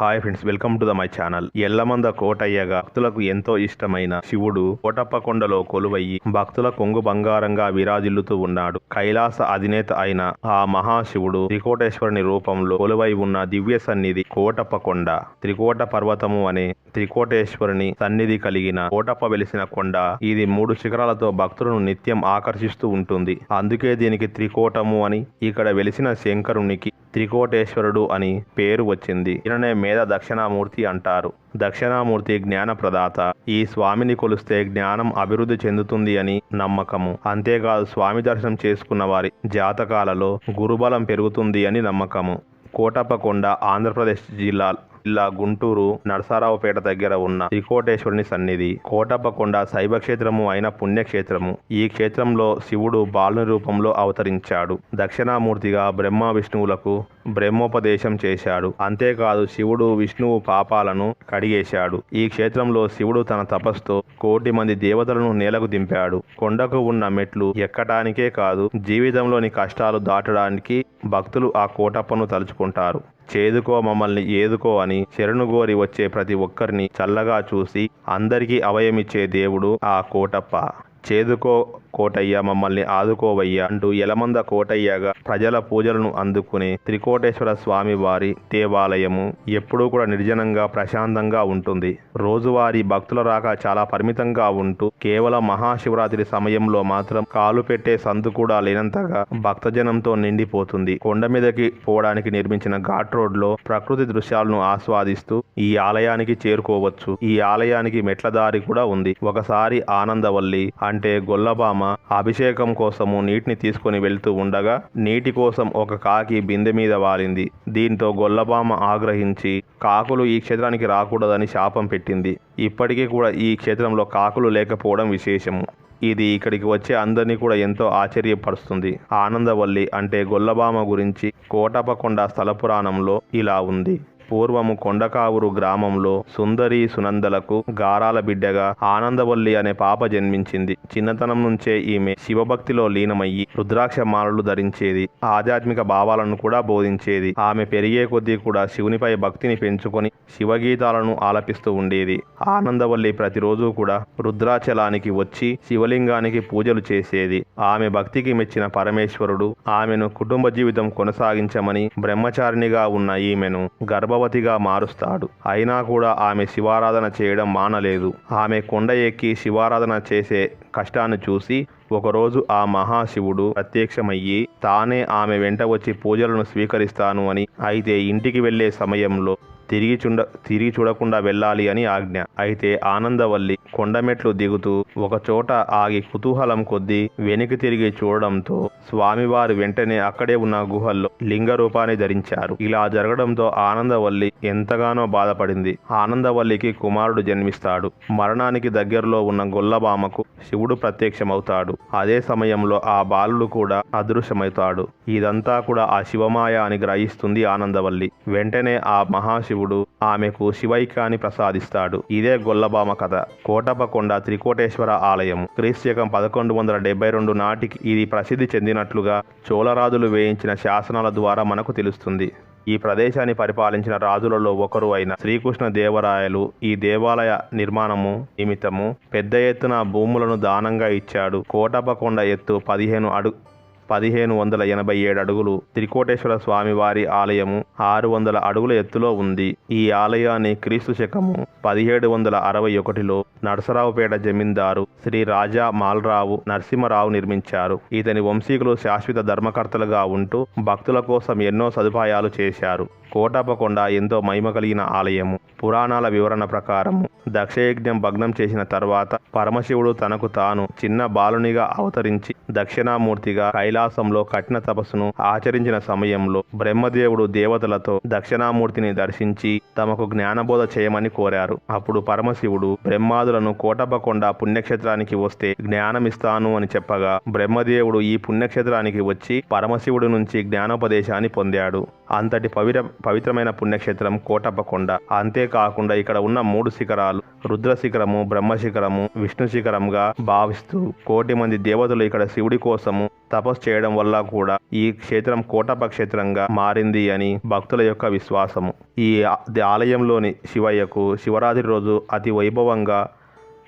Hi friends welcome to the my channel. Yellamanda కోటయ్యగా భక్తులకు ఎంతో ఇష్టమైన శివుడు కోటప్పకొండలో కొలువయ్యి భక్తుల కొంగు బంగారంగా విరాజిల్లుతూ ఉన్నాడు. కైలాస అధినేత అయిన ఆ మహాశివుడు త్రికోటేశ్వరుని రూపంలో కొలువై ఉన్న దివ్య సన్నిధి కోటప్పకొండ. త్రికోట పర్వతము అనే త్రికోటేశ్వరుని సన్నిధి కలిగిన కోటప్ప వెలిసిన కొండ ఇది మూడు శిఖరాలతో భక్తులను నిత్యం ఆకర్షిస్తూ ఉంటుంది. అందుకే దీనికి త్రికోటము అని ఇక్కడ వెలిసిన శంకరునికి త్రికోటేశ్వరుడు అని పేరు వచ్చింది. ఈయననే మేధ దక్షిణామూర్తి అంటారు. దక్షిణామూర్తి జ్ఞాన ప్రదాత ఈ స్వామిని కొలిస్తే జ్ఞానం అభివృద్ధి చెందుతుంది అని నమ్మకము. అంతేకాదు స్వామి దర్శనం చేసుకున్న వారి జాతకాలలో గురుబలం పెరుగుతుంది అని నమ్మకము. కోటప్పకొండ ఆంధ్రప్రదేశ్ జిల్లా జిల్లా గుంటూరు నరసారావుపేట దగ్గర ఉన్న త్రికోటేశ్వరుని సన్నిధి కోటప్పకొండ శైవక్షేత్రము అయిన పుణ్యక్షేత్రము. ఈ క్షేత్రంలో శివుడు బాలుని రూపంలో అవతరించాడు. దక్షిణామూర్తిగా బ్రహ్మ విష్ణువులకు బ్రహ్మోపదేశం చేశాడు. అంతేకాదు శివుడు విష్ణువు పాపాలను కడిగేశాడు. ఈ క్షేత్రంలో శివుడు తన తపస్సుతో కోటి మంది దేవతలను నేలకు దింపాడు. కొండకు ఉన్న మెట్లు ఎక్కటానికే కాదు జీవితంలోని కష్టాలు దాటడానికి భక్తులు ఆ కోటప్పను తలుచుకుంటారు. చేదుకో మమ్మల్ని ఏదుకో అని శరణుగోరి వచ్చే ప్రతి ఒక్కరిని చల్లగా చూసి అందరికీ అభయమిచ్చే దేవుడు ఆ కోటప్ప. చేదుకో కోటయ్య మమ్మల్ని ఆదుకోవయ్య అంటూ ఎలమంద కోటయ్యగా ప్రజల పూజలను అందుకునే త్రికోటేశ్వర స్వామి వారి దేవాలయము ఎప్పుడూ కూడా నిర్జనంగా ప్రశాంతంగా ఉంటుంది. రోజువారీ భక్తుల రాక చాలా పరిమితంగా ఉంటూ కేవలం మహాశివరాత్రి సమయంలో మాత్రం కాలు పెట్టే సందు కూడా లేనంతగా భక్తజనంతో నిండిపోతుంది. కొండ మీదకి పోవడానికి నిర్మించిన ఘాట్ రోడ్లో ప్రకృతి దృశ్యాలను ఆస్వాదిస్తూ ఈ ఆలయానికి చేరుకోవచ్చు. ఈ ఆలయానికి మెట్ల దారి కూడా ఉంది. ఒకసారి ఆనందవల్లి అంటే గొల్లబామ అభిషేకం కోసము నీటిని తీసుకొని వెళ్తూ ఉండగా నీటి కోసం ఒక కాకి బిందె మీద వాలింది. దీంతో గొల్లబామ ఆగ్రహించి కాకులు ఈ క్షేత్రానికి రాకూడదని శాపం పెట్టింది. ఇప్పటికీ కూడా ఈ క్షేత్రంలో కాకులు లేకపోవడం విశేషము. ఇది ఇక్కడికి వచ్చే అందరినీ కూడా ఎంతో ఆశ్చర్యపరుస్తుంది. ఆనందవల్లి అంటే గొల్లబామ గురించి కోటపకొండ స్థల పురాణంలో ఇలా ఉంది. పూర్వము కొండకావురు గ్రామంలో సుందరి సునందలకు గారాల బిడ్డగా ఆనందవల్లి అనే పాప జన్మించింది. చిన్నతనం నుంచే ఈమె శివభక్తిలో లీనమయ్యి రుద్రాక్ష మాలలు ధరించేది. ఆధ్యాత్మిక భావాలను కూడా బోధించేది. ఆమె పెరిగే కొద్దీ కూడా శివునిపై భక్తిని పెంచుకొని శివగీతాలను ఆలపిస్తూ ఉండేది. ఆనందవల్లి ప్రతిరోజు కూడా రుద్రాచలానికి వచ్చి శివలింగానికి పూజలు చేసేది. ఆమె భక్తికి మెచ్చిన పరమేశ్వరుడు ఆమెను కుటుంబ జీవితం కొనసాగించమని బ్రహ్మచారిణిగా ఉన్న ఈమెను గర్భవతిగా మారుస్తాడు. అయినా కూడా ఆమె శివారాధన చేయడం మానలేదు. ఆమె కొండ ఎక్కి శివారాధన చేసే కష్టాన్ని చూసి ఒకరోజు ఆ మహాశివుడు ప్రత్యక్షమయ్యి తానే ఆమె వెంట వచ్చి పూజలను స్వీకరిస్తాను అని అయితే ఇంటికి వెళ్ళే సమయంలో తిరిగి చుండ తిరిగి చూడకుండా వెళ్ళాలి అని ఆజ్ఞ. అయితే ఆనందవల్లి కొండమెట్లు దిగుతూ ఒకచోట ఆగి కుతూహలం కొద్దీ వెనక్కి తిరిగి చూడడంతో స్వామివారు వెంటనే అక్కడే ఉన్న గుహల్లో లింగ రూపాన్ని ధరించారు. ఇలా జరగడంతో ఆనందవల్లి ఎంతగానో బాధపడింది. ఆనందవల్లికి కుమారుడు జన్మిస్తాడు. మరణానికి దగ్గరలో ఉన్న గొల్లబామకు శివుడు ప్రత్యక్షమవుతాడు. అదే సమయంలో ఆ బాలుడు కూడా అదృశ్యమవుతాడు. ఇదంతా కూడా ఆ శివమాయ అని గ్రహిస్తుంది ఆనందవల్లి. వెంటనే ఆ మహాశివుడు ఆమెకు శివైక్యాన్ని ప్రసాదిస్తాడు. ఇదే గొల్లబామ కథ. కోటపకొండ త్రికోటేశ్వర ఆలయం. క్రీస్తుకం పదకొండు వందల డెబ్బై రెండు నాటికి ఇది ప్రసిద్ధి చెందినట్లుగా చోళరాజులు వేయించిన శాసనాల ద్వారా మనకు తెలుస్తుంది. ఈ ప్రదేశాన్ని పరిపాలించిన రాజులలో ఒకరు అయిన శ్రీకృష్ణ దేవరాయలు ఈ దేవాలయ నిర్మాణము నిమిత్తము పెద్ద ఎత్తున భూములను దానంగా ఇచ్చాడు. కోటపకొండ ఎత్తు పదిహేను అడు పదిహేను వందల ఎనభై ఏడు అడుగులు త్రికోటేశ్వర స్వామివారి ఆలయము ఆరు వందల అడుగుల ఎత్తులో ఉంది. ఈ ఆలయాన్ని క్రీస్తు శకము పదిహేడు వందల అరవై ఒకటిలో నరసరావుపేట జమీందారు శ్రీ రాజా మాల్రావు నరసింహరావు నిర్మించారు. ఇతని వంశీకులు శాశ్వత ధర్మకర్తలుగా ఉంటూ భక్తుల కోసం ఎన్నో సదుపాయాలు చేశారు. కోటప్పకొండ ఎంతో మహిమ కలిగిన ఆలయము. పురాణాల వివరణ ప్రకారము దక్షయజ్ఞం భగ్నం చేసిన తర్వాత పరమశివుడు తనకు తాను చిన్న బాలునిగా అవతరించి దక్షిణామూర్తిగా కైలాసంలో కఠిన తపస్సును ఆచరించిన సమయంలో బ్రహ్మదేవుడు దేవతలతో దక్షిణామూర్తిని దర్శించి తమకు జ్ఞానబోధ చేయమని కోరారు. అప్పుడు పరమశివుడు బ్రహ్మాదులను కోటప్పకొండ పుణ్యక్షేత్రానికి వస్తే జ్ఞానమిస్తాను అని చెప్పగా బ్రహ్మదేవుడు ఈ పుణ్యక్షేత్రానికి వచ్చి పరమశివుడి నుంచి జ్ఞానోపదేశాన్ని పొందాడు. అంతటి పవిత్ర పవిత్రమైన పుణ్యక్షేత్రం కోటప్పకొండ. అంతేకాకుండా ఇక్కడ ఉన్న మూడు శిఖరాలు రుద్ర శిఖరము బ్రహ్మ శిఖరము విష్ణు శిఖరంగా భావిస్తూ కోటి మంది దేవతలు ఇక్కడ శివుడి కోసము తపస్సు చేయడం వల్ల కూడా ఈ క్షేత్రం కోటప్ప క్షేత్రంగా మారింది అని భక్తుల యొక్క విశ్వాసము. ఈ ఆలయంలోని శివయ్యకు శివరాత్రి రోజు అతి వైభవంగా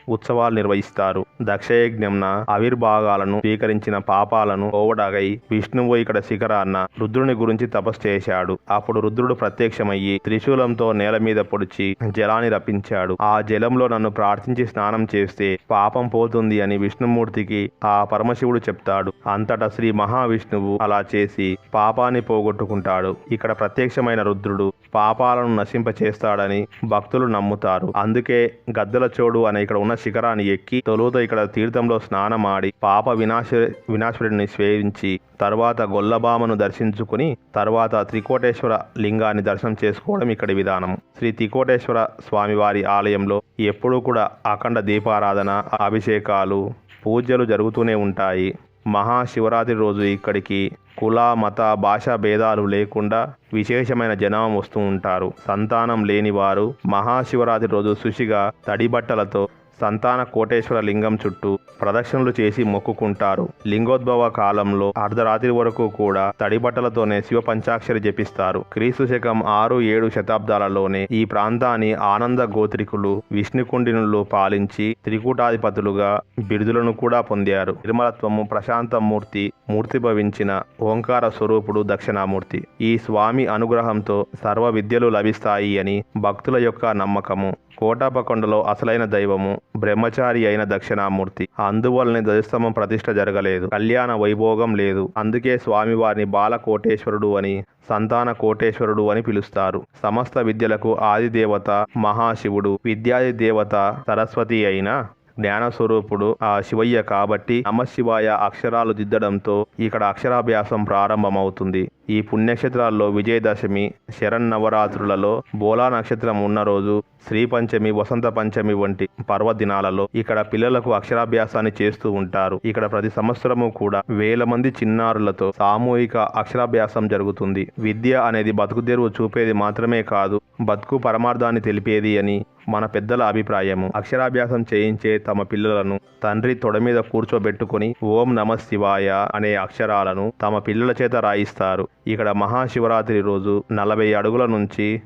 ఉత్సవాలు నిర్వహిస్తారు. దక్షయజ్ఞంన ఆవిర్భాగాలను స్వీకరించిన పాపాలను ఓవడాగై విష్ణువు ఇక్కడ శిఖరాన్న రుద్రుని గురించి తపస్సు చేశాడు. అప్పుడు రుద్రుడు ప్రత్యక్షమయ్యి త్రిశూలంతో నేల మీద పొడిచి జలాన్ని రప్పించాడు. ఆ జలంలో నన్ను ప్రార్థించి స్నానం చేస్తే పాపం పోతుంది అని విష్ణుమూర్తికి ఆ పరమశివుడు చెప్తాడు. అంతటా శ్రీ మహావిష్ణువు అలా చేసి పాపాన్ని పోగొట్టుకుంటాడు. ఇక్కడ ప్రత్యక్షమైన రుద్రుడు పాపాలను నశింపచేస్తాడని భక్తులు నమ్ముతారు. అందుకే గద్దల చోడు అనే ఇక్కడ ఉన్న శిఖరాన్ని ఎక్కి తొలుత ఇక్కడ తీర్థంలో స్నానమాడి పాప వినాశ వినాశుడిని స్వేయించి తర్వాత గొల్లబామను దర్శించుకుని తర్వాత త్రికోటేశ్వర లింగాన్ని దర్శనం చేసుకోవడం ఇక్కడి విధానం. శ్రీ త్రికోటేశ్వర స్వామివారి ఆలయంలో ఎప్పుడూ కూడా అఖండ దీపారాధన అభిషేకాలు పూజలు జరుగుతూనే ఉంటాయి. మహాశివరాత్రి రోజు ఇక్కడికి కుల మత భాషా భేదాలు లేకుండా విశేషమైన జనం వస్తూ ఉంటారు. సంతానం లేని వారు మహాశివరాత్రి రోజు శుచిగా తడి బట్టలతో సంతాన కోటేశ్వర లింగం చుట్టూ ప్రదక్షిణలు చేసి మొక్కుకుంటారు. లింగోద్భవ కాలంలో అర్ధరాత్రి వరకు కూడా తడిబట్టలతోనే శివ పంచాక్షరి జపిస్తారు. క్రీస్తు శకం ఆరు ఏడు శతాబ్దాలలోనే ఈ ప్రాంతాన్ని ఆనంద గోత్రికులు విష్ణుకుండినులు పాలించి త్రికూటాధిపతులుగా బిరుదులను కూడా పొందారు. నిర్మలత్వము ప్రశాంతమూర్తి మూర్తి భవించిన ఓంకార స్వరూపుడు దక్షిణామూర్తి. ఈ స్వామి అనుగ్రహంతో సర్వ విద్యలు లభిస్తాయి అని భక్తుల యొక్క నమ్మకము. కోటాపకొండలో అసలైన దైవము బ్రహ్మచారి అయిన దక్షిణామూర్తి. అందువల్లనే ధ్వజస్తంభం ప్రతిష్ట జరగలేదు. కళ్యాణ వైభోగం లేదు. అందుకే స్వామివారిని బాలకోటేశ్వరుడు అని సంతాన కోటేశ్వరుడు అని పిలుస్తారు. సమస్త విద్యలకు ఆదిదేవత మహాశివుడు విద్యాది దేవత సరస్వతి అయిన జ్ఞానస్వరూపుడు ఆ శివయ్య కాబట్టి నమశివాయ అక్షరాలు దిద్దడంతో ఇక్కడ అక్షరాభ్యాసం ప్రారంభమవుతుంది. ఈ పుణ్యక్షేత్రాల్లో విజయదశమి శరన్నవరాత్రులలో బోలా నక్షత్రం ఉన్న రోజు శ్రీ పంచమి వసంత పంచమి వంటి పర్వదినాలలో ఇక్కడ పిల్లలకు అక్షరాభ్యాసాన్ని చేస్తూ ఉంటారు. ఇక్కడ ప్రతి సంవత్సరము కూడా వేల మంది చిన్నారులతో సామూహిక అక్షరాభ్యాసం జరుగుతుంది. విద్య అనేది బతుకు తెరువు చూపేది మాత్రమే కాదు బతుకు పరమార్థాన్ని తెలిపేది అని మన పెద్దల అభిప్రాయము. అక్షరాభ్యాసం చేయించే తమ పిల్లలను తండ్రి తొడ మీద కూర్చోబెట్టుకుని ఓం నమ శివాయ అనే అక్షరాలను తమ పిల్లల చేత రాయిస్తారు. ఇక్కడ మహాశివరాత్రి రోజు నలభై అడుగుల నుంచి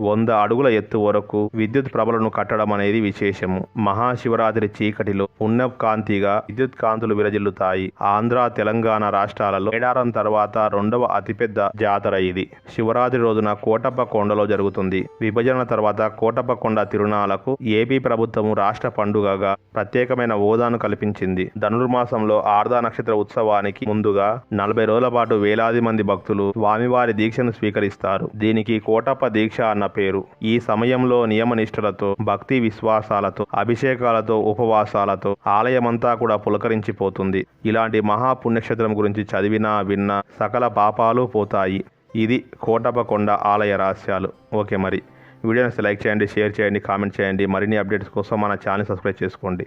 వంద అడుగుల ఎత్తు వరకు విద్యుత్ ప్రభలను కట్టడం అనేది విశేషము. మహాశివరాత్రి చీకటిలో ఉన్న కాంతిగా విద్యుత్ కాంతులు విరజిల్లుతాయి. ఆంధ్ర తెలంగాణ రాష్ట్రాలలో ఏడారం తర్వాత రెండవ అతిపెద్ద జాతర ఇది. శివరాత్రి రోజున కోటప్ప కొండలో జరుగుతుంది. విభజన తర్వాత కోటప్ప కొండ తిరుణాలకు ఏపీ ప్రభుత్వము రాష్ట్ర పండుగగా ప్రత్యేకమైన హోదాను కల్పించింది. ధనుర్మాసంలో ఆర్ధ నక్షత్ర ఉత్సవానికి ముందుగా నలభై రోజుల పాటు వేలాది మంది భక్తులు స్వామివారి దీక్షను స్వీకరిస్తారు. దీనికి కోటప్ప దీక్ష అన్న పేరు. ఈ సమయంలో నియమనిష్టలతో భక్తి విశ్వాసాలతో అభిషేకాలతో ఉపవాసాలతో ఆలయమంతా కూడా పులకరించిపోతుంది. ఇలాంటి మహాపుణ్యక్షేత్రం గురించి చదివినా విన్నా సకల పాపాలు పోతాయి. ఇది కోటపకొండ ఆలయ రహస్యాలు. ఓకే మరి. వీడియోని లైక్ చేయండి షేర్ చేయండి కామెంట్ చేయండి. మరిన్ని అప్డేట్స్ కోసం మన ఛానల్ సబ్స్క్రైబ్ చేసుకోండి.